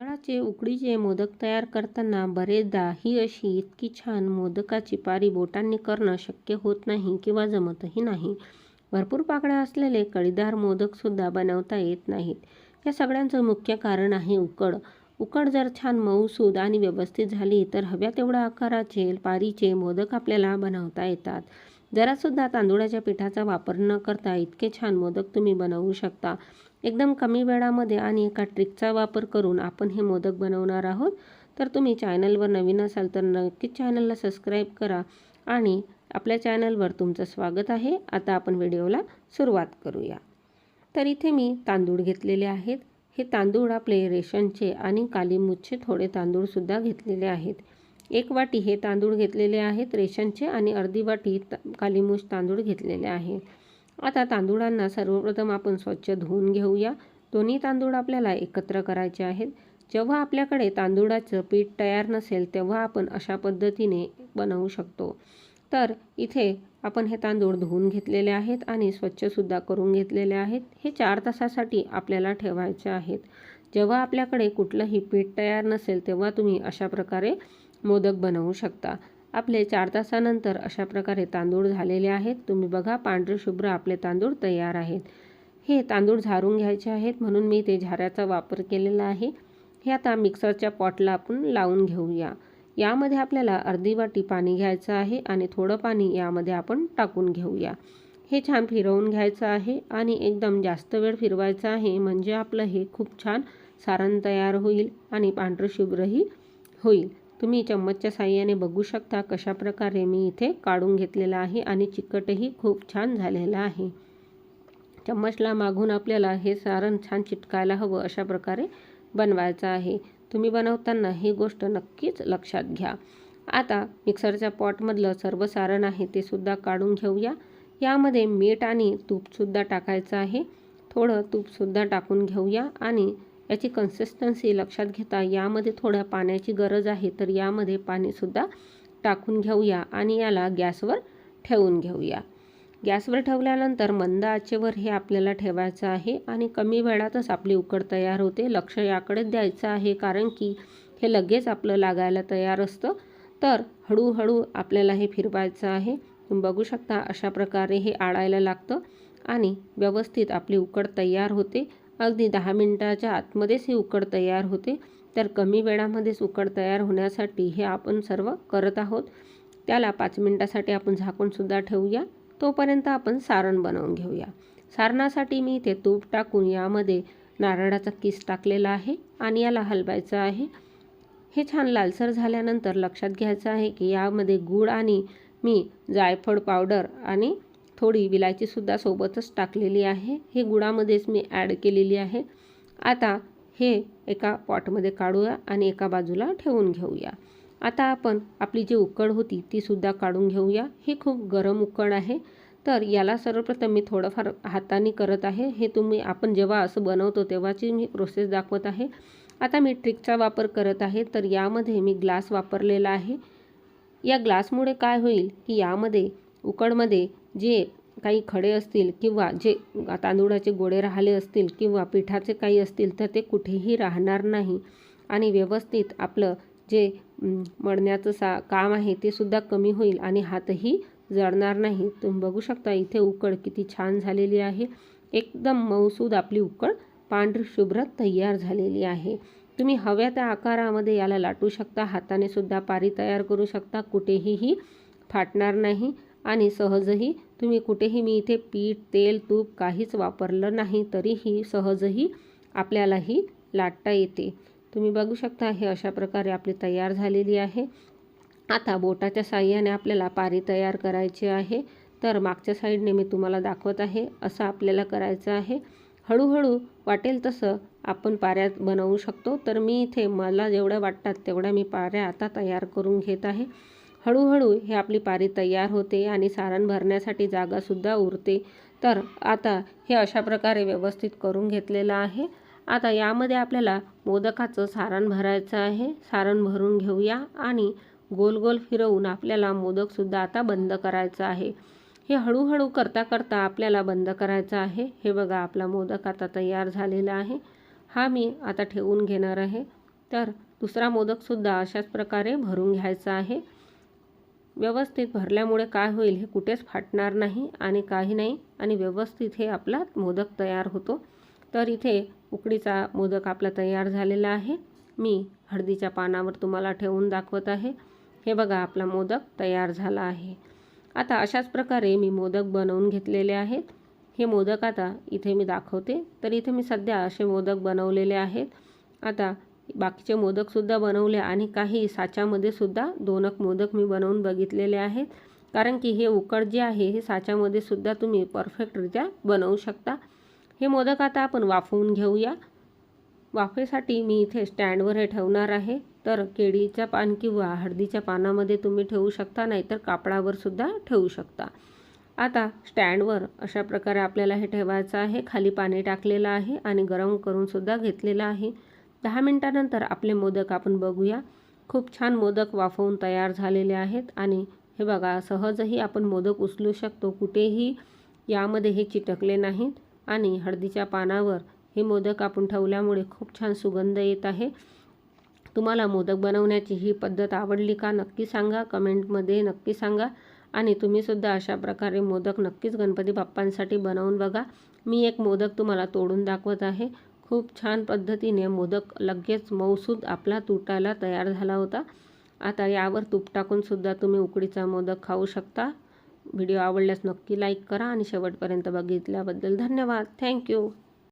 तांदळाचे उकडीचे मोदक तयार करताना बरेचदा ही अशी इतकी छान मोदकाची पारी बोटांनी करणं शक्य होत नाही किंवा जमतही नाही. भरपूर पाकळ्या असलेले कळीदार मोदकसुद्धा बनवता येत नाहीत. या सगळ्यांचं मुख्य कारण आहे उकड. उकड जर छान मऊसूद आणि व्यवस्थित झाली तर हव्या तेवढ्या आकाराचे पारीचे मोदक आपल्याला बनवता येतात. जरासुद्धा तांदुळाच्या पिठाचा वापर न करता इतके छान मोदक तुम्ही बनवू शकता. एकदम कमी वेळामध्ये आणि एका ट्रिकचा वापर करून आपण हे मोदक बनवणार आहोत. तर तुम्ही चॅनलवर नवीन असाल तर नक्कीच चॅनलला सबस्क्राईब करा आणि आपल्या चॅनलवर तुमचं स्वागत आहे. आता आपण व्हिडिओला सुरुवात करूया. तर इथे मी तांदूळ घेतलेले आहेत. हे तांदूळ आपले रेशनचे आणि कालीमुच्छे थोडे तांदूळसुद्धा घेतलेले आहेत. एक वाटी हे तांदूळ घेतलेले आहेत रेशनचे आणि अर्धी वाटी कालीमुछ तांदूळ घेतलेले आहे. आता तांदूळांना सर्वप्रथम आपण स्वच्छ धुवून घेऊया. दोन्ही तांदूळ आपल्याला एकत्र करायचे आहेत. जेव्हा आपल्याकडे तांदूळाचं पीठ तयार नसेल तेव्हा आपण अशा पद्धतीने बनवू शकतो. तर इथे आपण हे तांदूळ धुवून घेतलेले आहेत आणि स्वच्छसुद्धा करून घेतलेले आहेत. हे चार तासासाठी आपल्याला ठेवायचे आहेत. जेव्हा आपल्याकडे कुठलंही पीठ तयार नसेल तेव्हा तुम्ही अशा प्रकारे मोदक बनवू शकता. आपले चार तासानंतर अशा प्रकारे तांदूळ झालेले आहेत. तुम्ही बघा पांढरे शुभ्र आपले तांदूळ तयार आहेत. हे तांदूळ झारून घ्यायचे आहेत म्हणून मी ते झाऱ्याचा वापर केलेला आहे. हे आता मिक्सरच्या पॉटला आपण लावून घेऊया. यामध्ये आपल्याला अर्धी वाटी पाणी घ्यायचं आहे आणि थोडं पाणी यामध्ये आपण टाकून घेऊया. हे छान फिरवून घ्यायचं आहे आणि एकदम जास्त वेळ फिरवायचं आहे म्हणजे आपलं हे खूप छान सारण तयार होईल आणि पांढरं शुभ्रही होईल. तुम्ही चम्मचच्या साह्याने बघू शकता कशा प्रकारे मी इथे काढून घेतलेला आहे आणि चिकटही खूप छान झालेलं आहे. चम्मचला मागून आपल्याला हे सारण छान चिटकायला हवं अशा प्रकारे बनवायचं आहे. तुम्ही बनवताना ही गोष्ट नक्कीच लक्षात घ्या. आता मिक्सरच्या पॉटमधलं सर्व सारण आहे ते सुद्धा काढून घेऊया. यामध्ये मीठ आणि तूपसुद्धा टाकायचं आहे. थोडं तूपसुद्धा टाकून घेऊया आणि याची कन्सिस्टन्सी लक्षात घेता यामध्ये थोड्या पाण्याची गरज आहे तर यामध्ये पाणीसुद्धा टाकून घेऊया आणि याला गॅसवर ठेवून घेऊया. गॅसवर ठेवल्यानंतर मंद आचेवर हे आपल्याला ठेवायचं आहे आणि कमी वेळातच आपली उकड तयार होते. लक्ष याकडेच द्यायचं आहे कारण की हे लगेच आपलं लागायला तयार असतं. तर हळूहळू आपल्याला हे फिरवायचं आहे. तुम्ही बघू शकता अशा प्रकारे हे आळायला लागतं आणि व्यवस्थित आपली उकड तयार होते. अगदी दहा मिनटाच्या आतमध्येच ही उकड तयार होते. तर कमी वेळामध्येच उकड तयार होण्यासाठी हे आपण सर्व करत आहोत. त्याला पाच मिनटासाठी आपण झाकूनसुद्धा ठेवूया. तोपर्यंत आपण सारण बनवून घेऊया. सारणासाठी मी इथे तूप टाकून यामध्ये नारळाचा किस टाकलेला आहे आणि याला हलवायचं आहे. हे छान लालसर झाल्यानंतर लक्षात घ्यायचं आहे की यामध्ये गूळ आणि मी जायफळ पावडर आणि थोडी विलायचीसुद्धा सोबतच टाकलेली आहे. हे गुळामध्येच मी ॲड केलेली आहे. आता हे एका पॉटमध्ये काढूया आणि एका बाजूला ठेवून घेऊया. आता आपण आपली जी उकड होती तीसुद्धा काढून घेऊया. ही खूप गरम उकड आहे. तर याला सर्वप्रथम मी थोडंफार हाताने करत आहे. हे तुम्ही आपण जेव्हा असं बनवतो तेव्हाची मी प्रोसेस दाखवत आहे. आता मी ट्रिकचा वापर करत आहे. तर यामध्ये मी ग्लास वापरलेला आहे. या ग्लासमुळे काय होईल की यामध्ये उकडमध्ये जे काही खडे असतील किंवा जे तांदूळाचे गोळे राहिले असतील किंवा पिठाचे काही असतील तर ते कुठेही राहणार नाही. आणि व्यवस्थित आपलं जे मळण्याचं सा काम आहे ते सुद्धा कमी होईल आणि हातही जळणार नाही. तुम्ही बघू शकता इथे उकड किती छान झालेली आहे. एकदम मऊसूद आपली उकड पांढरी शुभ्र तयार झालेली आहे. तुम्ही हव्या त्या आकारामध्ये याला लाटू शकता. हाताने सुद्धा पारी तयार करू शकता. कुठेही ही फाटणार नाही. आणि सहजही तुम्ही कुठेही मी इथे पीठ तेल तूप काहीच वापरलं नाही तरीही सहजही आपल्यालाही लाटता येते. तुम्ही बघू शकता हे अशा प्रकारे आपली तयार झालेली आहे. आता बोटाच्या साह्याने आपल्याला पारी तयार करायची आहे. तर मागच्या साईडने मी तुम्हाला दाखवत आहे असं आपल्याला करायचं आहे. हळूहळू वाटेल तसं आपण पाऱ्यात बनवू शकतो. तर मी इथे मला जेवढ्या वाटतात तेवढ्या मी पाऱ्या आता तयार करून घेत आहे. हळूहळू हे आपली पारी तयार होते आणि सारण भरण्यासाठी जागासुद्धा उरते. तर आता हे अशा प्रकारे व्यवस्थित करून घेतलेलं आहे. आता यामध्ये आपल्याला मोदकाचं सारण भरायचं आहे. सारण भरून घेऊया आणि गोल गोल फिरवून आपल्याला मोदकसुद्धा आता बंद करायचं आहे. हे हळूहळू करता करता आपल्याला बंद करायचं आहे. हे बघा आपला मोदक आता तयार झालेला आहे. हा मी आता ठेवून घेणार आहे. तर दुसरा मोदकसुद्धा अशाच प्रकारे भरून घ्यायचा आहे. व्यवस्थित भरल्यामुळे काय होईल हे कुठेच फाटणार नाही आणि काही नाही आणि व्यवस्थित हे आपला मोदक तयार होतो. तर इथे उकडीचा मोदक आपला तयार झालेला आहे. मी हळदीच्या पानावर तुम्हाला ठेवून दाखवत आहे. हे बघा आपला मोदक तयार झाला आहे. आता अशाच प्रकारे मी मोदक बनवून घेतलेले आहेत. हे मोदक आता इथे मी दाखवते. तर इथे मी सध्या असे मोदक बनवलेले आहेत. आता बाकीचे मोदकसुद्धा बनवले आणि काही साच्यामध्ये सुद्धा दोनक मोदक मी बनवून बघितलेले आहेत. कारण की हे उकड जे आहे हे साच्यामध्ये सुद्धा तुम्ही परफेक्टरित्या बनवू शकता. हे मोदक आता आपण वाफवून घेऊया. वाफेसाठी मी इथे स्टँडवर हे ठेवणार आहे. तर केळीच्या पान किंवा हळदीच्या पानामध्ये तुम्ही ठेवू शकता नाहीतर कापडावर सुद्धा ठेवू शकता. आता स्टँडवर अशा प्रकारे आपल्याला हे ठेवायचं आहे. खाली पाणी टाकलेलं आहे आणि गरम करूनसुद्धा घेतलेलं आहे. दहा मिनटानंतर आपले मोदक आपण बघूया. खूप छान मोदक वाफवून तयार झालेले आहेत आणि हे बघा सहजही आपण मोदक उचलू शकतो. कुठेही यामध्ये हे चिटकले नाहीत आणि हळदीच्या पानावर हे मोदक आपण ठेवल्यामुळे खूप छान सुगंध येत आहे. तुम्हाला मोदक बनवण्याची ही पद्धत आवडली का नक्की सांगा. कमेंटमध्ये नक्की सांगा आणि तुम्हीसुद्धा अशा प्रकारे मोदक नक्कीच गणपती बाप्पांसाठी बनवून बघा. मी एक मोदक तुम्हाला तोडून दाखवत आहे. खूप छान पद्धतीने मोदक लगेच मऊसूद आपला तुटायला तयार झाला होता. आता यावर तूप टाकूनसुद्धा तुम्ही उकडीचा मोदक खाऊ शकता. व्हिडिओ आवडल्यास नक्की लाईक करा आणि शेवटपर्यंत बघितल्याबद्दल धन्यवाद. थँक्यू.